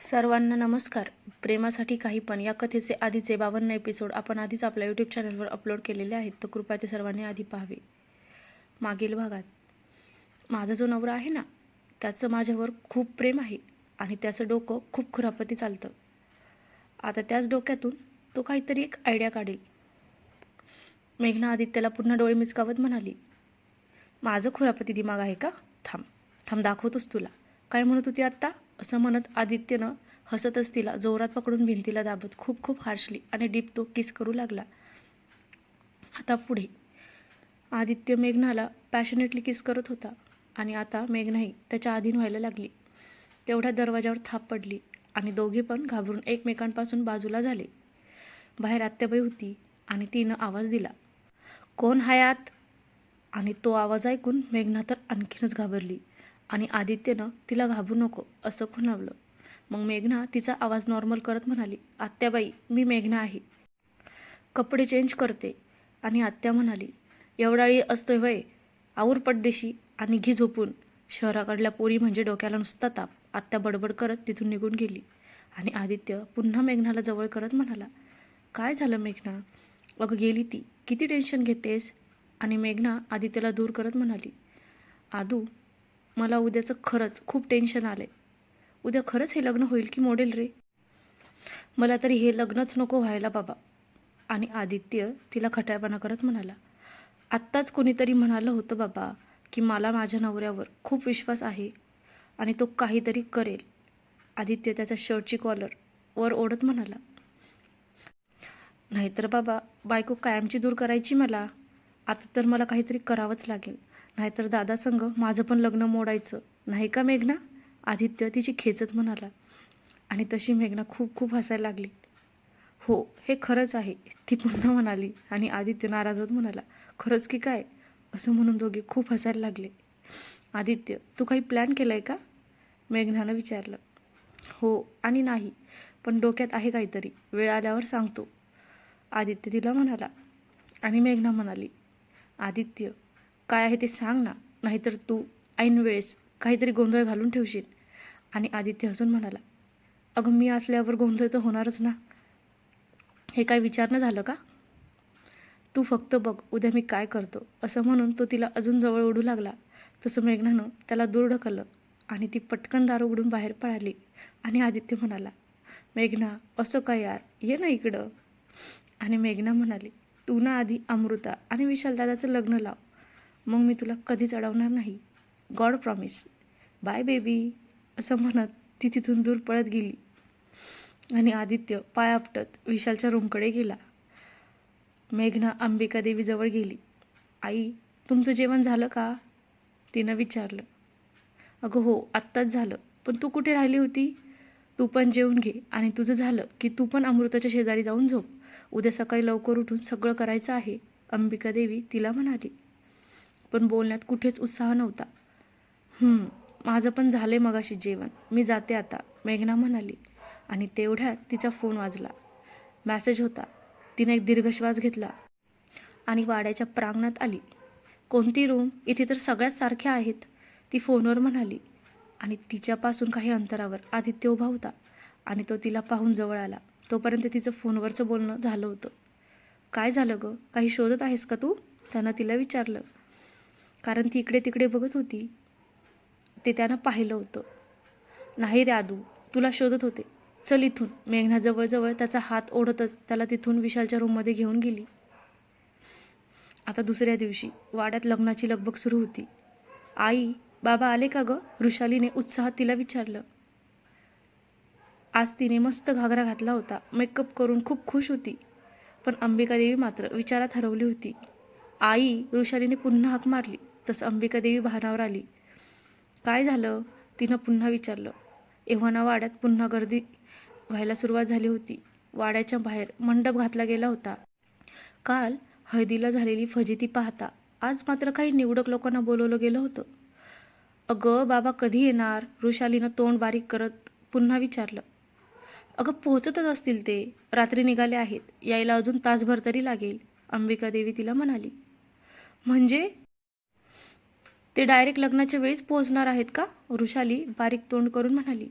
सर्वांना नमस्कार. प्रेमासाठी काही पण या कथेचे आधीचे बावन्न एपिसोड आपण आधीच आपल्या यूट्यूब चॅनलवर अपलोड केलेले आहेत तर कृपया ते सर्वांनी आधी पाहावे. मागील भागात. माझा जो नवरा आहे ना त्याचं माझ्यावर खूप प्रेम आहे आणि त्याचं डोकं खूप खुरापती चालतं. आता त्याच डोक्यातून तो काहीतरी एक आयडिया काढेल. मेघना आदित्यला पुन्हा डोळे मिचकावत म्हणाली माझं खुरापती दिमाग आहे का? थांब. थांब दाखवतोस तुला. काय म्हणत होती आत्ता? असं म्हणत आदित्यनं हसतच तिला जोरात पकडून भिंतीला दाबत खूप खूप हार्शली आणि डीप तो किस करू लागला. आता पुढे. आदित्य मेघनाला पॅशनेटली किस करत होता आणि आता मेघनाही त्याच्या अधीन व्हायला लागली. तेवढ्या दरवाजावर थाप पडली आणि दोघे पण घाबरून एकमेकांपासून बाजूला झाले. बाहेर आत्याबाई होती आणि तिनं आवाज दिला. कोण हयात आणि तो आवाज ऐकून मेघना तर आणखीनच घाबरली. आणि आदित्यनं तिला घाबरू नको असं खुणावलं. मग मेघना तिचा आवाज नॉर्मल करत म्हणाली आत्याबाई मी मेघना आहे. कपडे चेंज करते. आणि आत्या म्हणाली एवढाळी असतोय वय आऊर पडदेशी आणि घी झोपून. शहराकडल्या पोरी म्हणजे डोक्याला नुसता ताप. आत्या बडबड करत तिथून निघून गेली. आणि आदित्य पुन्हा मेघनाला जवळ करत म्हणाला काय झालं मेघना? अगं गेली ती. किती टेन्शन घेतेस? आणि मेघना आदित्यला दूर करत म्हणाली आदू मला उद्याचं खरंच खूप टेन्शन आलंय. उद्या खरंच हे लग्न होईल की मोडेल रे? मला तरी हे लग्नच नको व्हायला बाबा. आणि आदित्य तिला खटायपणा करत म्हणाला आत्ताच कोणीतरी म्हणालं होतं बाबा की मला माझ्या नवऱ्यावर खूप विश्वास आहे आणि तो काहीतरी करेल. आदित्य त्याचा शर्टची कॉलर वर ओढत म्हणाला नाहीतर बाबा बायको कायमची दूर करायची मला. आता तर मला काहीतरी करावंच लागेल. नाहीतर दादा संग माझं पण लग्न मोडायचं. नाही का मेघना? आदित्य तिची खेचत म्हणाला. आणि तशी मेघना खूप खूप हसायला लागली. हो हे खरंच आहे ती पुन्हा म्हणाली. आणि आदित्य नाराज होत म्हणाला खरंच की काय? असं म्हणून दोघे खूप हसायला लागले. आदित्य तू काही प्लॅन केला आहे का? मेघनानं विचारलं. हो आणि नाही पण डोक्यात आहे काहीतरी वेळ आल्यावर सांगतो. आदित्य तिला म्हणाला. आणि मेघना म्हणाली आदित्य काय आहे ते सांग ना. नाहीतर तू ऐन वेळेस काहीतरी गोंधळ घालून ठेवशील. आणि आदित्य हसून म्हणाला अगं मी असल्यावर गोंधळ तर होणारच ना. हे काय विचारणं झालं का? तू फक्त बघ उद्या मी काय करतो. असं म्हणून तो तिला अजून जवळ ओढू लागला. तसं मेघनानं त्याला दूर ढकललं आणि ती पटकन दार उघडून बाहेर पळाली आणि आदित्य म्हणाला मेघना असं का यार? ये ना इकडं. आणि मेघना म्हणाली तू ना आधी अमृता आणि विशालदादाचं लग्न लाव. मग मी तुला कधीच अडवणार नाही. God promise. Bye baby. असं म्हणत ती तिथून दूर पळत गेली. आणि आदित्य पाय आपटत विशालच्या रूमकडे गेला. मेघना अंबिका देवीजवळ गेली. आई तुमचं जेवण झालं का? तिनं विचारलं. अगं हो आत्ताच झालं. पण तू कुठे राहिली होती? तू पण जेवून घे. आणि तुझं झालं की तू पण अमृताच्या शेजारी जाऊन झोप. उद्या सकाळी लवकर उठून सगळं करायचं आहे. अंबिका देवी तिला म्हणाली. पण बोलण्यात कुठेच उत्साह नव्हता. माझं पण झालंय मगाशी जेवण. मी जाते आता मेघना म्हणाली. आणि तेवढ्यात तिचा फोन वाजला. मॅसेज होता. तिने एक दीर्घ श्वास घेतला आणि वाड्याच्या प्रांगणात आली. कोणती रूम इथे तर सगळ्याच सारख्या आहेत ती फोनवर म्हणाली. आणि तिच्यापासून काही अंतरावर आदित्य उभा होता आणि तो तिला पाहून जवळ आला. तोपर्यंत तिचं फोनवरचं बोलणं झालं होतं. काय झालं गं? काही शोधत आहेस का तू? त्यानं तिला विचारलं. कारण ती इकडे तिकडे बघत होती. ते त्यानं पाहिलं होतं. नाही रे आदू तुला शोधत होते. चल इथून. मेघना जवळजवळ त्याचा हात ओढतच त्याला तिथून विशालच्या रूममध्ये घेऊन गेली. आता दुसऱ्या दिवशी वाड्यात लग्नाची लगबग सुरू होती. आई बाबा आले का गं? वृषालीने उत्साहात तिला विचारलं. आज तिने मस्त घागरा घातला होता. मेकअप करून खूप खुश होती. पण अंबिका देवी मात्र विचारात हरवली होती. आई वृषालीने पुन्हा हाक मारली. तसं अंबिकादेवी भानावर आली. काय झालं? तिनं पुन्हा विचारलं. एव्हाना वाड्यात पुन्हा गर्दी व्हायला सुरुवात झाली होती. वाड्याच्या बाहेर मंडप घातला गेला होता. काल हळदीला झालेली फजिती पाहता आज मात्र काही निवडक लोकांना बोलवलं गेलं होतं. अगं बाबा कधी येणार? ऋषालीनं तोंड बारीक करत पुन्हा विचारलं. अगं पोहोचतच असतील ते. रात्री निघाले आहेत. यायला अजून तासभर तरी लागेल. अंबिका देवी तिला म्हणाली. म्हणजे? ते डायरेक्ट लग्नाच्या वेळीच पोहोचणार आहेत का? वृषाली बारीक तोंड करून म्हणाली.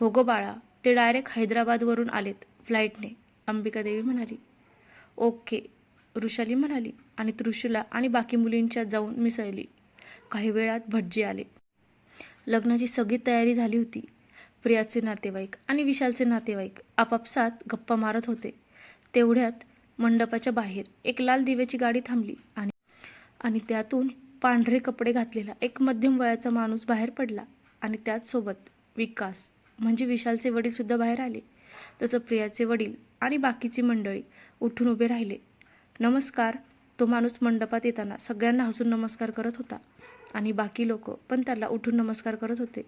हो गो बाळा ते डायरेक्ट हैदराबादवरून आलेत फ्लाईटने अंबिकादेवी म्हणाली. ओके वृषाली म्हणाली आणि त्रिशूला आणि बाकी मुलींच्या जाऊन मिसळली. काही वेळात भटजी आले. लग्नाची सगळी तयारी झाली होती. प्रियाचे नातेवाईक आणि विशालचे नातेवाईक आपापसात गप्पा मारत होते. तेवढ्यात मंडपाच्या बाहेर एक लाल दिव्याची गाडी थांबली आणि आणि त्यातून पांढरे कपडे घातलेला एक मध्यम वयाचा माणूस बाहेर पडला आणि त्याचसोबत विकास म्हणजे विशालचे वडीलसुद्धा बाहेर आले. तसं प्रियाचे वडील आणि बाकीची मंडळी उठून उभे राहिले. नमस्कार तो माणूस मंडपात येताना सगळ्यांना हसून नमस्कार करत होता आणि बाकी लोक पण त्याला उठून नमस्कार करत होते.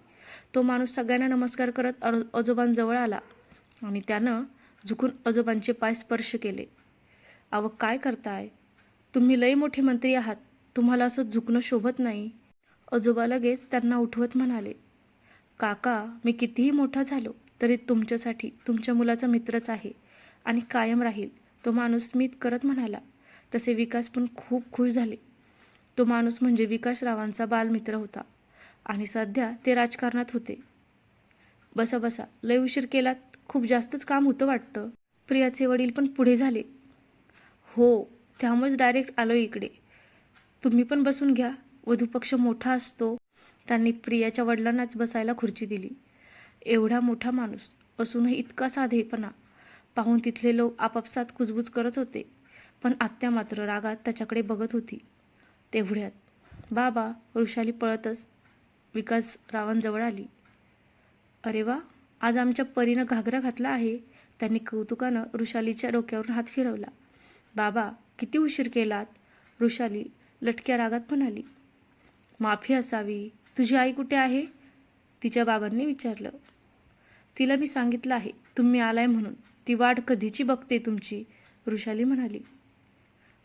तो माणूस सगळ्यांना नमस्कार करत आजोबांजवळ आला आणि त्यानं झुकून आजोबांचे पाय स्पर्श केले. अव काय करताय? तुम्ही लई मोठे मंत्री आहात. तुम्हाला असं झुकणं शोभत नाही. आजोबा लगेच त्यांना उठवत म्हणाले काका मी कितीही मोठा झालो तरी तुमच्यासाठी तुमच्या मुलाचा मित्रच आहे आणि कायम राहील. तो माणूस स्मित करत म्हणाला तसे विकास पण खूप खुश झाले. तो माणूस म्हणजे विकासरावांचा बालमित्र होता आणि सध्या ते राजकारणात होते. बसा बसा लय उशीर केलात खूप जास्तच काम होतं वाटतं. प्रियाचे वडील पण पुढे झाले. हो त्यामुळेच डायरेक्ट आलो इकडे. तुम्ही पण बसून घ्या. वधूपक्ष मोठा असतो. त्यांनी प्रियाच्या वडिलांनाच बसायला खुर्ची दिली. एवढा मोठा माणूस असूनही इतका साधेपणा. पाहून तिथले लोक आपापसात कुजबूज करत होते. पण आत्या मात्र रागात त्याच्याकडे बघत होती. तेवढ्यात बाबा वृषाली पळतच. विकास रावांजवळ आली. अरे वा आज आमच्या परीनं घागरा घातला आहे. त्यांनी कौतुकानं ऋषालीच्या डोक्यावरून हात फिरवला. बाबा किती उशीर केलात? ऋषाली लटक्या रागात म्हणाली माफी असावी. तुझी आई कुठे आहे? तिच्या बाबांनी विचारलं तिला मी सांगितलं आहे. तुम्ही आलाय म्हणून. ती वाट कधीची बघते तुमची? ऋषाली म्हणाली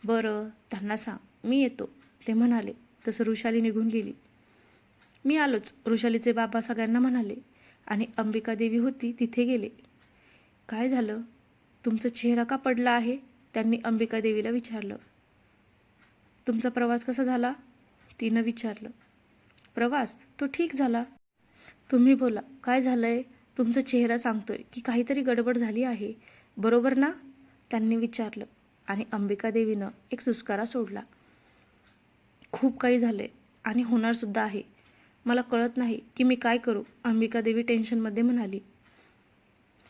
बरं त्यांना सांग. मी येतो. ते म्हणाले तसं ऋषाली निघून गेली. मी आलोच ऋषालीचे बाबा सगळ्यांना म्हणाले आणि अंबिका देवी होती तिथे गेले. काय झालं? तुमचा चेहरा का पडला आहे? त्यांनी अंबिका देवीला विचारलं. तुमचा प्रवास कसा झाला? तिनं विचारलं. प्रवास तो ठीक झाला. तुम्ही बोला काय झालंय? तुमचा चेहरा सांगतोय की काहीतरी गडबड झाली आहे. बरोबर ना? त्यांनी विचारलं आणि अंबिका देवीनं एक सुस्कारा सोडला. खूप काही झालंय आणि होणारसुद्धा आहे. मला कळत नाही की मी काय करू अंबिका देवी टेन्शनमध्ये म्हणाली.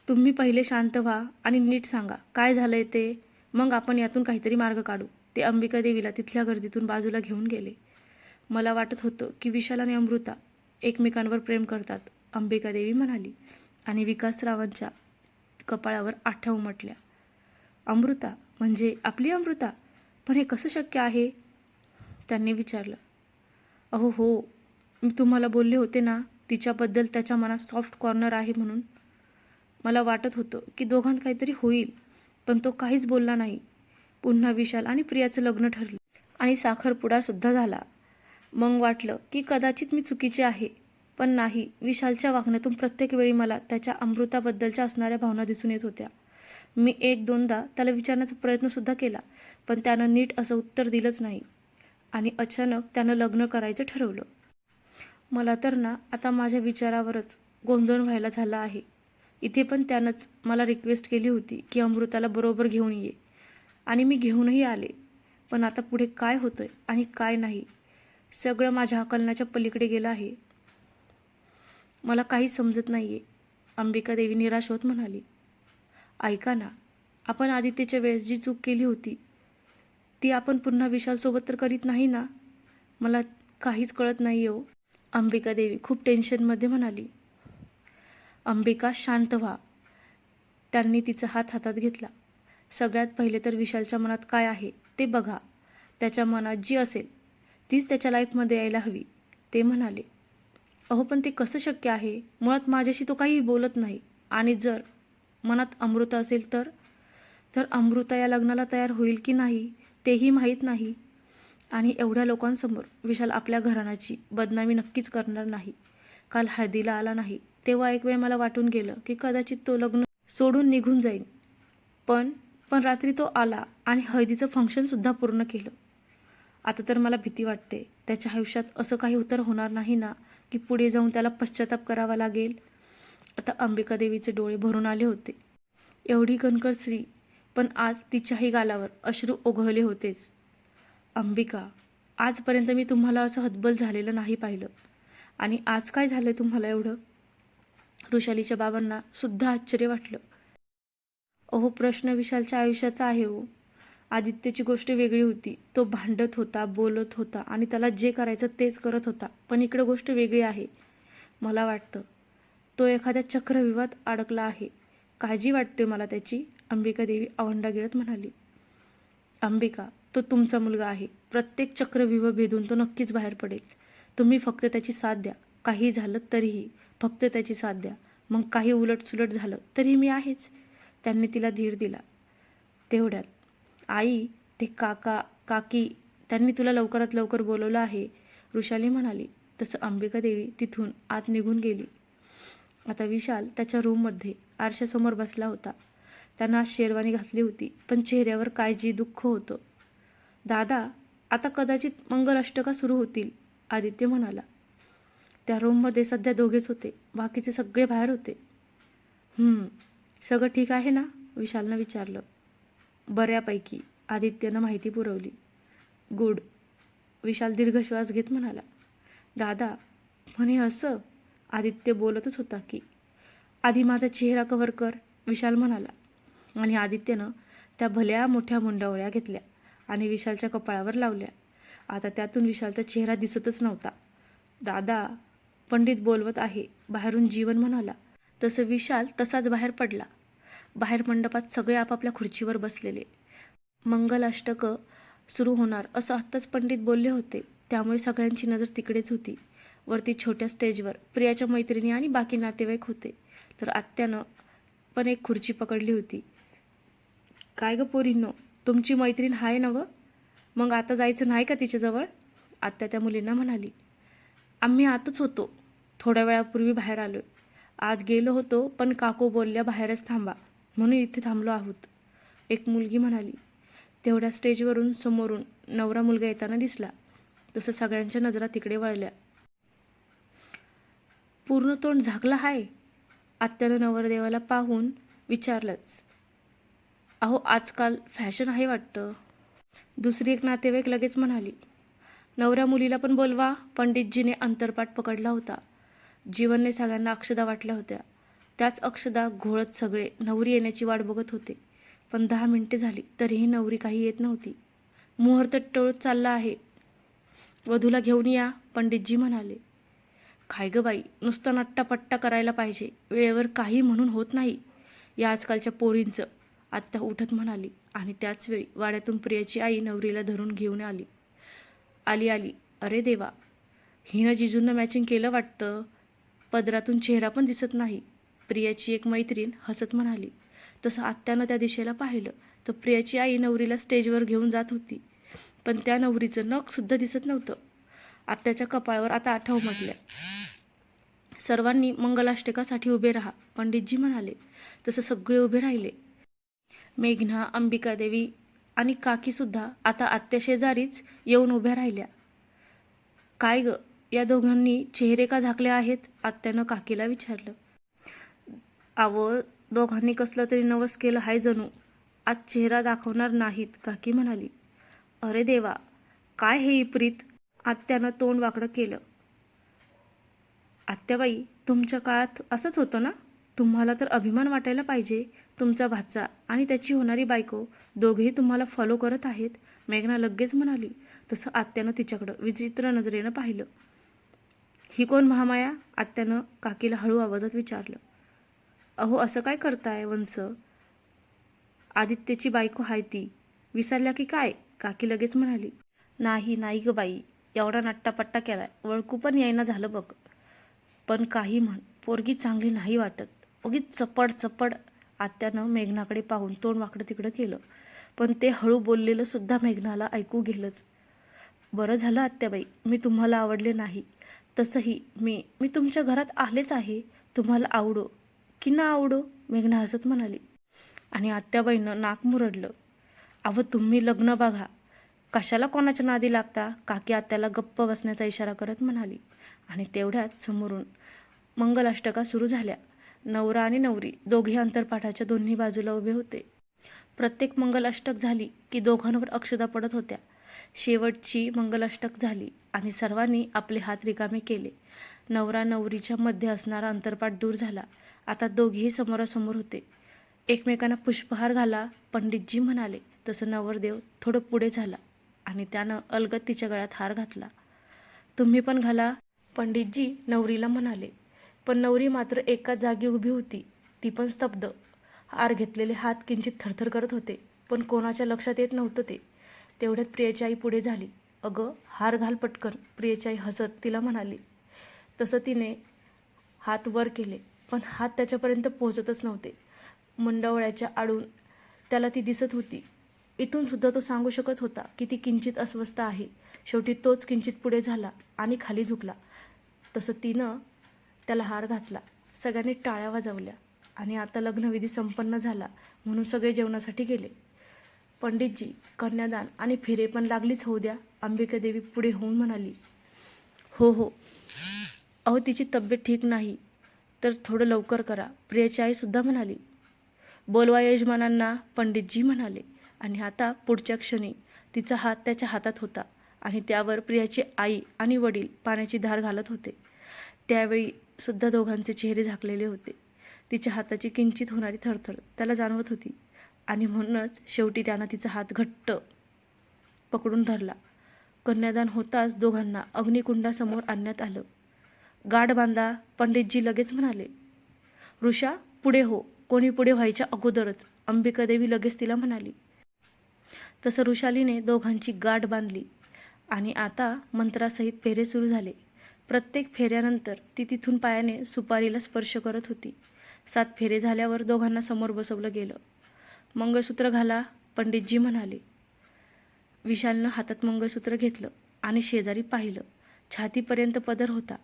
तुम्ही पहिले शांत व्हा आणि नीट सांगा काय झालंय ते? मग आपण यातून काहीतरी मार्ग काढू. ते अंबिका देवीला तिथल्या गर्दीतून बाजूला घेऊन गेले. मला वाटत होतं की विशाल आणि अमृता एकमेकांवर प्रेम करतात अंबिका देवी म्हणाली. आणि विकासरावांच्या कपाळावर आठ्या उमटल्या. अमृता म्हणजे आपली अमृता? पण हे कसं शक्य आहे? त्यांनी विचारलं. अहो हो मी तुम्हाला बोलले होते ना तिच्याबद्दल त्याच्या मनात सॉफ्ट कॉर्नर आहे म्हणून. मला वाटत होतं की दोघांत काहीतरी होईल पण तो काहीच बोलला नाही. पुन्हा विशाल आणि प्रियाचं लग्न ठरलं. आणि साखरपुडासुद्धा झाला. मग वाटलं की कदाचित मी चुकीचे आहे. पण नाही विशालच्या वागण्यातून प्रत्येक वेळी मला त्याच्या अमृताबद्दलच्या असणाऱ्या भावना दिसून येत होत्या. मी एक दोनदा त्याला विचारण्याचा प्रयत्नसुद्धा केला पण त्यानं नीट असं उत्तर दिलंच नाही. आणि अचानक त्यानं लग्न करायचं ठरवलं. मला तर ना आता माझ्या विचारावरच गोंधळ व्हायला झाला आहे. इथे पण त्यानंच मला रिक्वेस्ट केली होती की अमृताला बरोबर घेऊन ये. आणि मी घेऊनही आले. पण आता पुढे काय होतं आणि काय नाही? सगळं माझ्या आकलनाच्या पलीकडे गेलं आहे. मला काहीच समजत नाही आहे अंबिका देवी निराश होत म्हणाली ऐका ना आपण आदित्यच्या वेळेस जी चूक केली होती ती आपण पुन्हा विशालसोबत तर करीत नाही ना? मला काहीच कळत नाही हो. अंबिका देवी खूप टेन्शनमध्ये म्हणाली अंबिका शांत व्हा. त्यांनी तिचा हात हातात घेतला. सगळ्यात पहिले तर विशालच्या मनात काय आहे ते बघा. त्याच्या मनात जी असेल तीच त्याच्या लाईफमध्ये यायला हवी ते म्हणाले. अहो पण ते कसं शक्य आहे? मुळात माझ्याशी तो काही बोलत नाही. आणि जर मनात अमृता असेल तर? तर अमृता या लग्नाला तयार होईल की नाही तेही माहीत नाही. आणि एवढ्या लोकांसमोर विशाल आपल्या घराण्याची बदनामी नक्कीच करणार नाही. काल हळदीला आला नाही. तेव्हा एक वेळ मला वाटून गेलं की कदाचित तो लग्न सोडून निघून जाईल पण पण रात्री तो आला आणि हळदीचं फंक्शनसुद्धा पूर्ण केलं. आता तर मला भीती वाटते. त्याच्या आयुष्यात असं काही उत्तर होणार नाही ना की पुढे जाऊन त्याला पश्चाताप करावा लागेल? आता अंबिका देवीचे डोळे भरून आले होते. एवढी कणकर स्त्री पण आज तिच्याही गालावर अश्रू ओघळले होतेच. अंबिका आजपर्यंत मी तुम्हाला असं हतबल झालेलं नाही पाहिलं. आणि आज काय झालं तुम्हाला एवढं? ऋषालीच्या बाबांना सुद्धा आश्चर्य वाटलं. अहो प्रश्न विशालच्या आयुष्याचा आहे हो. आदित्यची गोष्ट वेगळी होती. तो भांडत होता बोलत होता आणि त्याला जे करायचं तेच करत होता. पण इकडं गोष्ट वेगळी आहे. मला वाटतं तो एखाद्या चक्रव्यूहात अडकला आहे. काळजी वाटते मला त्याची अंबिका देवी आवंडा गिळत म्हणाली. अंबिका तो तुमचा मुलगा आहे. प्रत्येक चक्रव्यूह भेदून तो नक्कीच बाहेर पडेल. तुम्ही फक्त त्याची साथ द्या. काही झालं तरीही फक्त त्याची साथ द्या. मग काही उलटसुलट झालं तरी मी आहेच. त्यांनी तिला धीर दिला. तेवढ्यात आई ते काका काकी त्यांनी तुला लवकरात लवकर बोलवलं आहे वृषाली म्हणाली. तसं अंबिका देवी तिथून आत निघून गेली. आता विशाल त्याच्या रूममध्ये आरशासमोर बसला होता. त्यानं आज शेरवानी घातली होती पण चेहऱ्यावर काळजी दुःख होतं. दादा आता कदाचित मंगल अष्टका सुरू होतील आदित्य म्हणाला. त्या रूममध्ये सध्या दोघेच होते बाकीचे सगळे बाहेर होते. सगळं ठीक आहे ना? विशालनं विचारलं. बऱ्यापैकी. आदित्यनं माहिती पुरवली. गुड. विशाल दीर्घ श्वास घेत म्हणाला. दादा म्हणे असं? आदित्य बोलतच होता की. आधी माझा चेहरा कव्हर कर विशाल म्हणाला. आणि आदित्यनं त्या भल्या मोठ्या मुंडावळ्या घेतल्या आणि विशालच्या कपाळावर लावल्या. आता त्यातून विशालचा चेहरा दिसतच नव्हता. दादा पंडित बोलवत आहे. बाहेरून जीवन म्हणाला. तसं विशाल तसाच बाहेर पडला. बाहेर मंडपात सगळे आपापल्या खुर्चीवर बसलेले. मंगलाष्टकं सुरू होणार असं आत्ताच पंडित बोलले होते. त्यामुळे सगळ्यांची नजर तिकडेच होती. वरती छोट्या स्टेजवर प्रियाच्या मैत्रिणी आणि बाकी नातेवाईक होते. तर आत्यानं पण एक खुर्ची पकडली होती. काय ग पोरींनो तुमची मैत्रीण आहे ना व मग आता जायचं नाही का तिच्याजवळ? आत्या त्या मुलींना म्हणाली. आम्ही आतच होतो. थोड्या वेळापूर्वी बाहेर आलो आत गेलो होतो पण काकू बोलल्या बाहेरच थांबा. म्हणून इथे थांबलो आहोत. एक मुलगी म्हणाली. तेवढ्या स्टेजवरून समोरून नवरा मुलगा येताना दिसला. तसं सगळ्यांच्या नजरा तिकडे वळल्या. पूर्ण तोंड झाकलं हाय? आत्यानं नवरदेवाला पाहून विचारलंच. अहो आजकाल फॅशन आहे वाटतं. दुसरी एक नातेवाईक लगेच म्हणाली. नवऱ्या मुलीला पण बोलवा. पंडितजीने अंतरपाठ पकडला होता. जीवनने सगळ्यांना अक्षदा वाटल्या होत्या. त्याच अक्षदा घोळत सगळे नवरी येण्याची वाट बघत होते. पण दहा मिनटे झाली तरीही नवरी काही येत नव्हती. मुहूर्त टळत चालला आहे. वधूला घेऊन या पंडितजी म्हणाले. काय ग बाई नुसता नट्टापट्टा करायला पाहिजे वेळेवर काही म्हणून होत नाही. या आजकालच्या पोरींचं आत्ता उठत म्हणाली. आणि त्याचवेळी वाड्यातून प्रियाची आई नवरीला धरून घेऊन आली. आली आली. अरे देवा हिनं जिजूंना मॅचिंग केलं वाटतं. पदरातून चेहरा पण दिसत नाही. प्रियाची एक मैत्रीण हसत म्हणाली तसं आत्यानं त्या दिशेला पाहिलं तर प्रियाची आई नवरीला स्टेजवर घेऊन जात होती. पण त्या नवरीचं नखसुद्धा दिसत नव्हतं. आत्याच्या कपाळावर आता आठव म्हटल्या सर्वांनी मंगलाष्टकासाठी उभे राहा. पंडितजी म्हणाले तसं सगळे उभे राहिले. मेघना अंबिकादेवी आणि काकीसुद्धा आता आत्याशेजारीच येऊन उभ्या राहिल्या. काय ग? या दोघांनी चेहरे का झाकले आहेत आत्यानं काकीला विचारलं. अहो दोघांनी कसलं तरी नवस केलं हाय जणू. आज चेहरा दाखवणार नाहीत काकी म्हणाली. अरे देवा काय हे इप्रीत आत्यानं तोंड वाकडं केलं. आत्याबाई तुमच्या काळात असंच होतं ना? तुम्हाला तर अभिमान वाटायला पाहिजे तुमचा भाचा आणि त्याची होणारी बायको. दोघेही तुम्हाला फॉलो करत आहेत. मेघना लगेच म्हणाली. तसं आत्यानं तिच्याकडं विचित्र नजरेनं पाहिलं. ही कोण महामाया? आत्यानं काकीला हळू आवाजात विचारलं. अहो असं काय करताय वंस? आदित्यची बायको हाय ती. विसरल्या की काय? काकी लगेच म्हणाली. नाही नाही ग बाई. एवढा नट्टापट्टा केलाय. वळकू पण यायना झालं बघ. पण काही म्हण पोरगी चांगली नाही वाटत. उगीच चपड चपड. आत्यानं मेघनाकडे पाहून तोंड वाकडं तिकडं केलं. पण ते हळू बोललेलं सुद्धा मेघनाला ऐकू गेलंच. बरं झालं आत्याबाई. मी तुम्हाला आवडले नाही. तसंही मी मी तुमच्या घरात आलेच आहे. तुम्हाला आवडो की ना आवडो? मेघना हसत म्हणाली. आणि आत्याबाईनं नाक मुरडलं. अहो तुम्ही लग्न बघा. कशाला कोणाच्या नादी लागता? काकी आत्याला गप्प बसण्याचा इशारा करत म्हणाली. आणि तेवढ्यात समोरून मंगलाष्टका सुरू झाल्या. नवरा आणि नवरी दोघे अंतरपाठाच्या दोन्ही बाजूला उभे होते. प्रत्येक मंगलाष्टक झाली की दोघांवर अक्षता पडत होत्या. शेवटची मंगलाष्टक झाली आणि सर्वांनी आपले हात रिकामे केले. नवरा नवरीच्या मध्ये असणारा अंतरपाठ दूर झाला. आता दोघेही समोरासमोर होते. एकमेकांना पुष्पहार घाला पंडितजी म्हणाले. तसं नवरदेव थोडं पुढे झाला आणि त्यानं अलगत तिच्या गळ्यात हार घातला. तुम्ही पण घाला पंडितजी नवरीला म्हणाले. पण नवरी मात्र एका जागी उभी होती. ती पण स्तब्ध. हार घेतलेले हात किंचित थरथर करत होते पण कोणाच्या लक्षात येत नव्हतं ते. तेवढ्यात प्रियाची आई पुढे झाली. अगं हार घाल पटकन. प्रियाची आई हसत तिला म्हणाली. तसं तिने हात वर केले पण हात त्याच्यापर्यंत पोहोचतच नव्हते. मंडवळ्याच्या आडून त्याला ती दिसत होती. इथून सुद्धा तो सांगू शकत होता की ती किंचित अस्वस्थ आहे. शेवटी तोच किंचित पुढे झाला आणि खाली झुकला. तसं तिनं त्याला हार घातला. सगळ्यांनी टाळ्या वाजवल्या आणि आता लग्नविधी संपन्न झाला म्हणून सगळे जेवणासाठी गेले. पंडितजी कन्यादान आणि फेरे पण लागलीच होऊ द्या अंबिकादेवी पुढे होऊन म्हणाली. हो हो. अहो तिची तब्येत ठीक नाही तर थोडं लवकर करा प्रियाची आईसुद्धा म्हणाली. बोलवा यजमानांना पंडितजी म्हणाले. आणि आता पुढच्या क्षणी तिचा हात त्याच्या हातात होता आणि त्यावर प्रियाची आई आणि वडील पाण्याची धार घालत होते. त्यावेळी सुद्धा दोघांचे चेहरे झाकलेले होते. तिच्या हाताची किंचित होणारी थरथर त्याला जाणवत होती. आणि म्हणूनच शेवटी त्यानं तिचा हात घट्ट पकडून धरला. कन्यादान होताच दोघांना अग्निकुंडासमोर आणण्यात आलं. गाठ बांधा पंडितजी लगेच म्हणाले ऋषा पुढे हो. कोणी पुढे व्हायच्या अगोदरच. अंबिकादेवी लगेच तिला म्हणाली. तसं ऋषालीने दोघांची गाठ बांधली आणि आता मंत्रासहित फेरे सुरू झाले. प्रत्येक फेऱ्यानंतर ती तिथून पायाने सुपारीला स्पर्श करत होती. सात फेरे झाल्यावर दोघांना समोर बसवलं गेलं. मंगळसूत्र घाला. पंडितजी म्हणाले. विशालनं हातात मंगळसूत्र घेतलं आणि शेजारी पाहिलं. छातीपर्यंत पदर होता.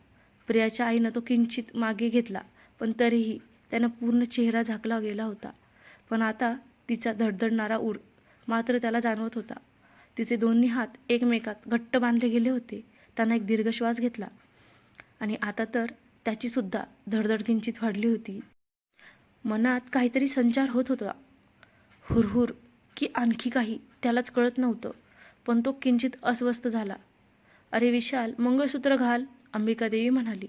प्रियाच्या आईनं तो किंचित मागे घेतला पण तरीही त्यानं पूर्ण चेहरा झाकला गेला होता. पण आता तिचा धडधडणारा ऊर मात्र त्याला जाणवत होता. तिचे दोन्ही हात एकमेकात घट्ट बांधले गेले होते. त्यानं एक दीर्घ श्वास घेतला. आणि आता तर त्याचीसुद्धा धडधड किंचित वाढली होती. मनात काहीतरी संचार होत होता. हुरहुर की आणखी काही त्यालाच कळत नव्हतं पण तो किंचित अस्वस्थ झाला. अरे विशाल मंगळसूत्र घाल अंबिकादेवी म्हणाली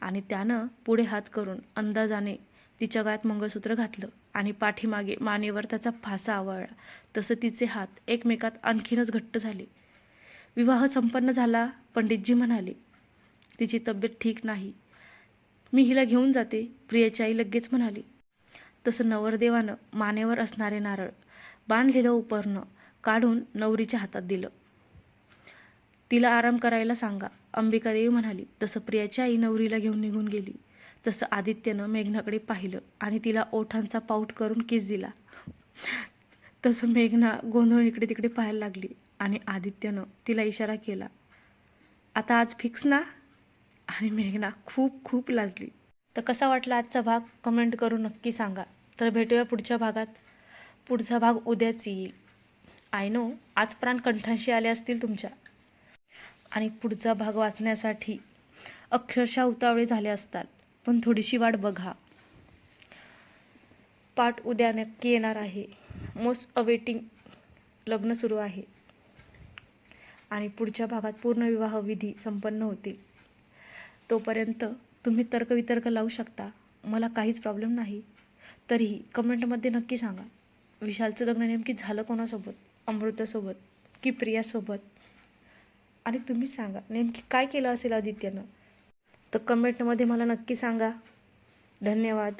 आणि त्यानं पुढे हात करून अंदाजाने तिच्या गळ्यात मंगळसूत्र घातलं आणि पाठीमागे मानेवर त्याचा फासा आवळला. तसं तिचे हात एकमेकात आणखीनच घट्ट झाले. विवाह संपन्न झाला पंडितजी म्हणाले. तिची तब्येत ठीक नाही. मी हिला घेऊन जाते प्रियाची आई लगेच म्हणाली. तसं नवरदेवानं मानेवर असणारे नारळ बांधलेलं उपरणं काढून नवरीच्या हातात दिलं. तिला आराम करायला सांगा. अंबिकादेवी म्हणाली तसं प्रियाची आई नवरीला घेऊन निघून गेली. तसं आदित्यनं मेघनाकडे पाहिलं आणि तिला ओठांचा पाऊट करून किस दिला. तसं मेघना गोंधळ इकडे तिकडे पाहायला लागली आणि आदित्यनं तिला इशारा केला आता आज फिक्स ना? आणि मेघना खूप खूप लाजली. तर कसा वाटला आजचा भाग? कमेंट करून नक्की सांगा. तर भेटूया पुढच्या भागात. पुढचा भाग उद्याच येईल. आय नो आज प्राण कंठांशी आले असतील तुमच्या. आणि पुढचा भाग वाचण्यासाठी अक्षरशः उतावळे झाले असतात. पण थोडीशी वाट बघा. पाठ उद्या नक्की येणार आहे. मोस्ट अवेटिंग लग्न सुरू आहे. आणि पुढच्या भागात पूर्ण विवाह विधी संपन्न होतील. तोपर्यंत तुम्ही तर्कवितर्क लावू शकता. मला काहीच प्रॉब्लेम नाही. तरीही कमेंटमध्ये नक्की सांगा. विशालचं लग्न नेमकी झालं कोणासोबत? अमृतासोबत? की प्रियासोबत? आणि तुम्हीच सांगा नेमकी काय केलं असेल आदित्यनं? तर कमेंटमध्ये मला नक्की सांगा. धन्यवाद.